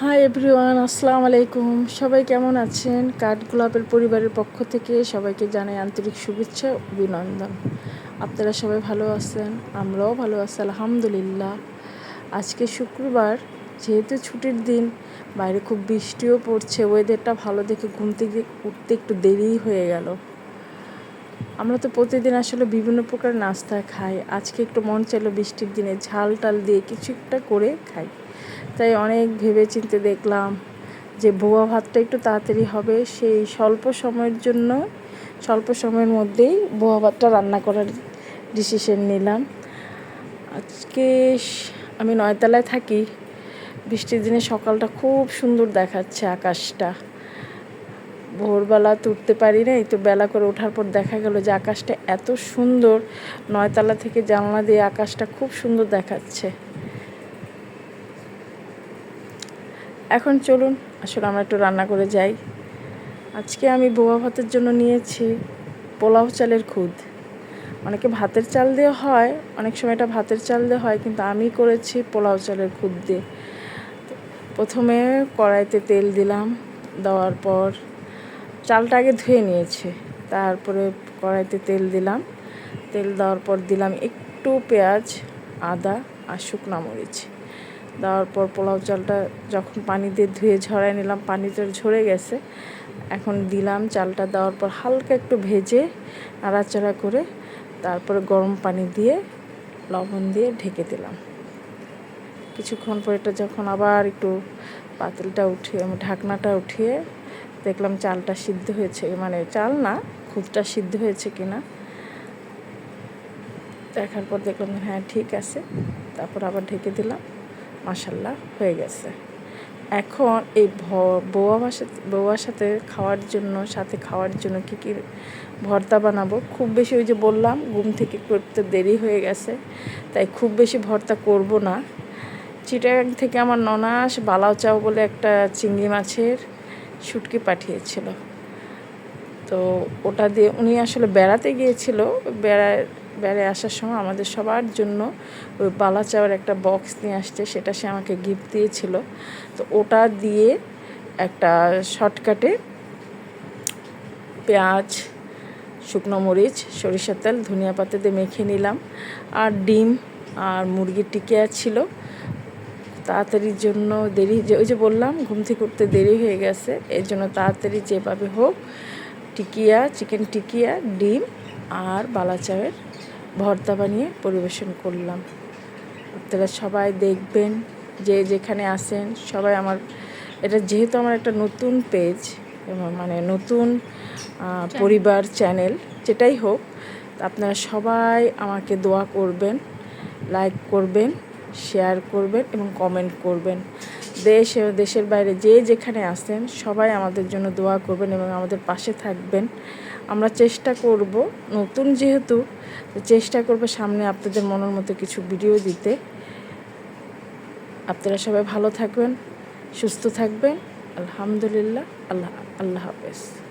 Hi everyone আসসালামু আলাইকুম। সবাই কেমন আছেন? কাঠ গোলাপের পরিবারের পক্ষ থেকে সবাইকে জানাই আন্তরিক শুভেচ্ছা অভিনন্দন। আপনারা সবাই ভালো আছেন? আমরাও ভালো আছি, আলহামদুলিল্লাহ। আজকে শুক্রবার, যেহেতু ছুটির দিন, বাইরে খুব বৃষ্টিও পড়ছে ওয়েদারটা ভালো দেখে ঘুম থেকে উঠতে একটু দেরিই হয়ে গেল। আমরা তো প্রতিদিন আসলে বিভিন্ন প্রকার নাস্তা খাই। আজকে একটু মন চাইলো বৃষ্টির দিনে ঝাল টাল দিয়ে কিছু একটা করে খাই। তাই অনেক ভেবে চিনতে দেখলাম যে বোয়া ভাতটা একটু তাড়াতাড়ি হবে। সেই স্বল্প সময়ের জন্য, স্বল্প সময়ের মধ্যেই বোয়া ভাতটা রান্না করার ডিসিশন নিলাম। আজকে আমি নয়তলায় থাকি। বৃষ্টির দিনে সকালটা খুব সুন্দর দেখাচ্ছে আকাশটা। ভোরবেলা তুলতে পারি নাই, তো বেলা করে ওঠার পর দেখা গেল যে আকাশটা এত সুন্দর। নয়তলা থেকে জানলা দিয়ে আকাশটা খুব সুন্দর দেখাচ্ছে। এখন চলুন, আসলে আমরা একটু রান্না করে যাই। আজকে আমি বোয়া ভাতের জন্য নিয়েছি পোলাও চালের খুদ। অনেকে ভাতের চাল দিয়ে হয়, অনেক সময় এটা ভাতের চাল দিয়ে হয়, কিন্তু আমি করেছি পোলাও চালের খুদ দিয়ে। প্রথমে কড়াইতে তেল দিলাম, দেওয়ার পর চালটা আগে ধুয়ে নিয়েছে। তারপরে কড়াইতে তেল দিলাম। তেল দেওয়ার পর দিলাম একটু পেঁয়াজ, আদা আর শুকনা মরিচ। দেওয়ার পর পোলাও চালটা যখন পানি দিয়ে ধুয়ে ঝরাই নিলাম পানিটা ঝরে গেছে। এখন দিলাম চালটা দেওয়ার পর হালকা একটু ভেজে নাড়াচাড়া করে তারপরে গরম পানি দিয়ে লবণ দিয়ে ঢেকে দিলাম। কিছুক্ষণ পর এটা যখন আবার একটু পাতিলটা উঠিয়ে ঢাকনাটা উঠিয়ে দেখলাম চালটা সিদ্ধ হয়েছে মানে চাল না, খুদটা সিদ্ধ হয়েছে কিনা। দেখার পর দেখলাম হ্যাঁ ঠিক আছে। তারপর আবার ঢেকে দিলাম। মাসাল্লাহ হয়ে গেছে। এখন এই বৌয়া ভাষা, বৌয়ার সাথে খাওয়ার জন্য, সাথে খাওয়ার জন্য কী কী ভর্তা বানাবো? খুব বেশি ওই যে বললাম, ঘুম থেকে করতে দেরি হয়ে গেছে, তাই খুব বেশি ভর্তা করব না। চিটাগাং থেকে আমার ননাস বালাও চাও বলে একটা চিংড়ি মাছের শুটকি পাঠিয়েছিল। তো ওটা দিয়ে উনি আসলে বেড়াতে গিয়েছিল, বেড়ায় বেড়ে আসার সময় আমাদের সবার জন্য ওই বালা চাওয়ার একটা বক্স নিয়ে আসছে, সেটা সে আমাকে গিফট দিয়েছিল। তো ওটা দিয়ে একটা শর্টকাটে পেঁয়াজ, শুকনো মরিচ, সরিষার তেল, ধনিয়া পাতা দিয়ে মেখে নিলাম। আর ডিম আর মুরগির টিকিয়া ছিল। তাড়াতাড়ির জন্য দেরি ওই যে বললাম, ঘুম থেকে উঠতে দেরি হয়ে গেছে। এর জন্য তাড়াতাড়ি যেভাবে হোক, টিকিয়া চিকেন টিকিয়া, ডিম আর বালা চাওয়ের ভর্তা বানিয়ে পরিবেশন করলাম। আপনারা সবাই দেখবেন যে যেখানে আসেন সবাই আমার এটা যেহেতু আমার একটা নতুন পেজ মানে নতুন পরিবার চ্যানেল যেটাই হোক আপনারা সবাই আমাকে দোয়া করবেন লাইক করবেন শেয়ার করবেন এবং কমেন্ট করবেন। দেশ দেশের বাইরে যে যেখানে আসেন সবাই আমাদের জন্য দোয়া করবেন এবং আমাদের পাশে থাকবেন। আমরা চেষ্টা করব, নতুন যেহেতু চেষ্টা করব সামনে আপনাদের মনের মতো কিছু ভিডিও দিতে। আপনারা সবাই ভালো থাকবেন, সুস্থ থাকবেন। আলহামদুলিল্লাহ, আল্লাহ আল্লাহ হাফেজ।